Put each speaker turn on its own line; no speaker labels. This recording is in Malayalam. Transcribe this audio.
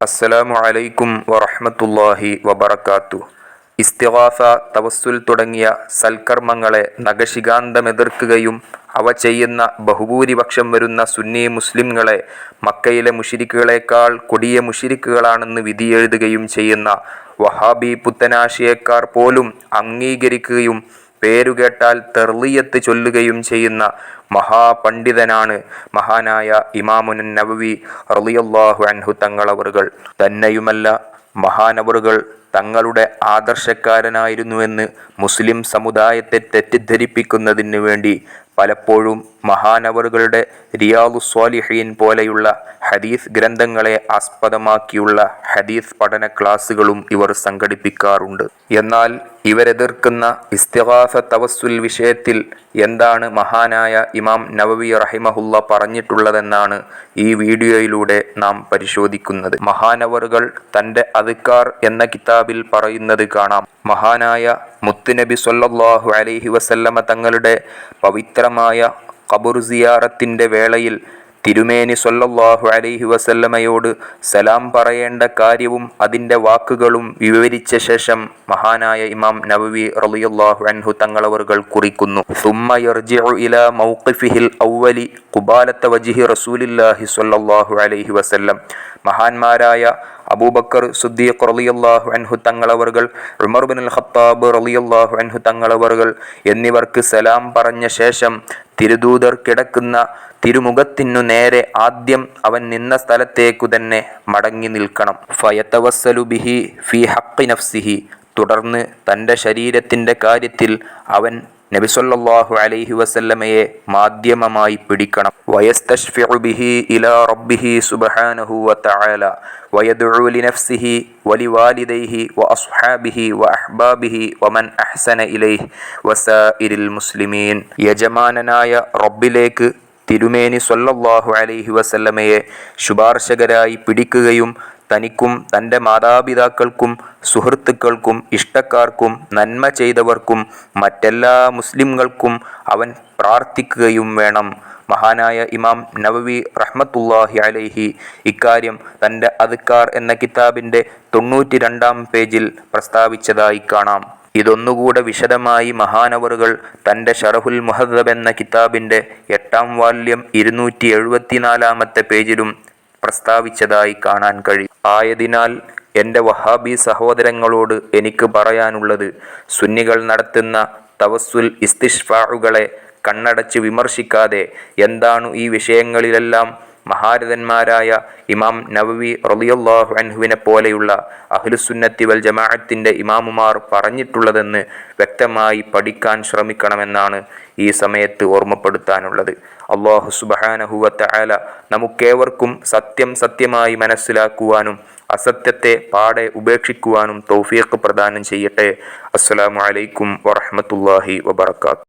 അസ്സലാമു അലൈക്കും വറഹ്മത്തുള്ളാഹി വബറകാത്തു. ഇസ്തിഗാഫ തവസ്സുൽ തുടങ്ങിയ സൽക്കർമ്മങ്ങളെ നഖശികാന്തമെതിർക്കുകയും അവ ചെയ്യുന്ന ബഹുഭൂരിപക്ഷം വരുന്ന സുന്നി മുസ്ലിംകളെ മക്കയിലെ മുഷിരിക്കുകളേക്കാൾ കൊടിയ മുഷിരിക്കുകളാണെന്ന് വിധിയെഴുതുകയും ചെയ്യുന്ന വഹാബി പുത്തനാശിയേക്കാർ പോലും അംഗീകരിക്കുകയും പേരുകേട്ടാൽ തെർലിയത്ത് ചൊല്ലുകയും ചെയ്യുന്ന മഹാപണ്ഡിതനാണ് മഹാനായ ഇമാമുൻ നബവി റളിയല്ലാഹു അൻഹു തങ്ങളവറുകൾ. തന്നെയുമല്ല മഹാനവറുകൾ തങ്ങളുടെ ആദർശക്കാരനായിരുന്നുവെന്ന് മുസ്ലിം സമുദായത്തെ തെറ്റിദ്ധരിപ്പിക്കുന്നതിന് വേണ്ടി പലപ്പോഴും മഹാനവറുകളുടെ റിയാദു സ്വാലിഹീൻ പോലെയുള്ള ഹദീസ് ഗ്രന്ഥങ്ങളെ ആസ്പദമാക്കിയുള്ള ഹദീസ് പഠന ക്ലാസുകളും ഇവർ സംഘടിപ്പിക്കാറുണ്ട്. എന്നാൽ ഇവരെതിർക്കുന്ന ഇസ്തിഹാസ തവസ്സുൽ വിഷയത്തിൽ എന്താണ് മഹാനായ ഇമാം നവവി റഹിമഹുല്ല പറഞ്ഞിട്ടുള്ളതെന്നാണ് ഈ വീഡിയോയിലൂടെ നാം പരിശോധിക്കുന്നത്. മഹാനവറുകൾ തന്റെ അധിക്കാർ എന്ന കിതാബിൽ പറയുന്നത് കാണാം. മഹാനായ മുത്തുനബി സൊല്ലാഹു അലൈഹി വസല്ലമ തങ്ങളുടെ പവിത്രമായ കബുർ സിയാറത്തിന്റെ വേളയിൽ തിരുമേനി സൊല്ലാഹു അലൈഹി വസല്ലമയോട് സലാം പറയേണ്ട കാര്യവും അതിന്റെ വാക്കുകളും വിവരിച്ച ശേഷം മഹാനായ ഇമാം നബവി റളിയല്ലാഹു അൻഹു തങ്ങളവറുകൾ കുറിക്കുന്നു. യർജിഉ മൗഖിഫിഹിൽ വജിഹി അലൈഹി വസല്ലം. മഹാന്മാരായ അബൂബക്കർ സുദ്ദീഖ് റളിയല്ലാഹു അൻഹു തങ്ങളവറുകൾ ഉമർ ബിൻ അൽ ഖത്താബ് റളിയല്ലാഹു അൻഹു തങ്ങളവറുകൾ എന്നിവർക്ക് സലാം പറഞ്ഞ ശേഷം തിരുദൂതർ കിടക്കുന്ന തിരുമുഖത്തിനു നേരെ ആദ്യം അവൻ നിന്ന സ്ഥലത്തേക്കു തന്നെ മടങ്ങി നിൽക്കണം. ഫയത്തവസ്സലു ബിഹി ഫി ഹക്കി നഫ്സിഹി. തുടർന്ന് തന്റെ ശരീരത്തിന്റെ കാര്യത്തിൽ അവൻ നബിസൊല്ലാഹു അലൈഹി വസല്ലമയെ മാധ്യമമായി പിടിക്കണം. വയസ്തഷ്ഫിഉ ബിഹി ഇലാ റബ്ബിഹി സുബ്ഹാനഹു വതആല. വയദ്ഉ ലിനഫ്സിഹി വലിവാലിദൈഹി വഅസ്ഹാബിഹി വഅഹ്ബാബിഹി വമൻ അഹ്സന ഇലൈഹി വസാഇരിൽ മുസ്ലിമീൻ. യജമാനനായ റബ്ബിലേക്ക് തിരുമേനി സൊല്ലാഹു അലൈഹി വസല്ലമയെ ശുപാർശകരായി പിടിക്കുകയും തനിക്കും തന്റെ മാതാപിതാക്കൾക്കും സുഹൃത്തുക്കൾക്കും ഇഷ്ടക്കാർക്കും നന്മ ചെയ്തവർക്കും മറ്റെല്ലാ മുസ്ലിംകൾക്കും അവൻ പ്രാർത്ഥിക്കുകയും വേണം. മഹാനായ ഇമാം നവവി റഹ്മത്തുല്ലാഹി അലൈഹി ഇക്കാര്യം തന്റെ അതുക്കാർ എന്ന കിതാബിന്റെ തൊണ്ണൂറ്റി രണ്ടാം പേജിൽ പ്രസ്താവിച്ചതായി കാണാം. ഇതൊന്നുകൂടെ വിശദമായി മഹാനവറുകൾ തന്റെ ഷറഹുൽ മുഹദ്ദബ് എന്ന കിതാബിന്റെ എട്ടാം വാല്യം ഇരുന്നൂറ്റി എഴുപത്തിനാലാമത്തെ പേജിലും പ്രസ്താവിച്ചതായി കാണാൻ കഴിയും. ആയതിനാൽ എന്റെ വഹാബി സഹോദരങ്ങളോട് എനിക്ക് പറയാനുള്ളത് സുന്നികൾ നടത്തുന്ന തവസ്സുൽ ഇസ്തിഷ്ഫാഉകളെ കണ്ണടച്ച് വിമർശിക്കാതെ എന്താണ് ഈ വിഷയങ്ങളിലെല്ലാം മഹാരഥന്മാരായ ഇമാം നവവി റളിയല്ലാഹു അൻഹുവിനെ പോലെയുള്ള അഹ്ലുസുന്നത്തി വൽ ജമാഅത്തിന്റെ ഇമാമുമാർ പറഞ്ഞിട്ടുള്ളതെന്ന് വ്യക്തമായി പഠിക്കാൻ ശ്രമിക്കണമെന്നാണ് ഈ സമയത്ത് ഓർമ്മപ്പെടുത്താനുള്ളത്. അള്ളാഹു സുബഹാനഹുവത്ത ആല നമുക്കേവർക്കും സത്യം സത്യമായി മനസ്സിലാക്കുവാനും അസത്യത്തെ പാടെ ഉപേക്ഷിക്കുവാനും തൗഫീഖ് പ്രദാനം ചെയ്യട്ടെ. അസ്സലാമു അലൈക്കും വറഹ്മത്തുള്ളാഹി വബർക്കാത്തു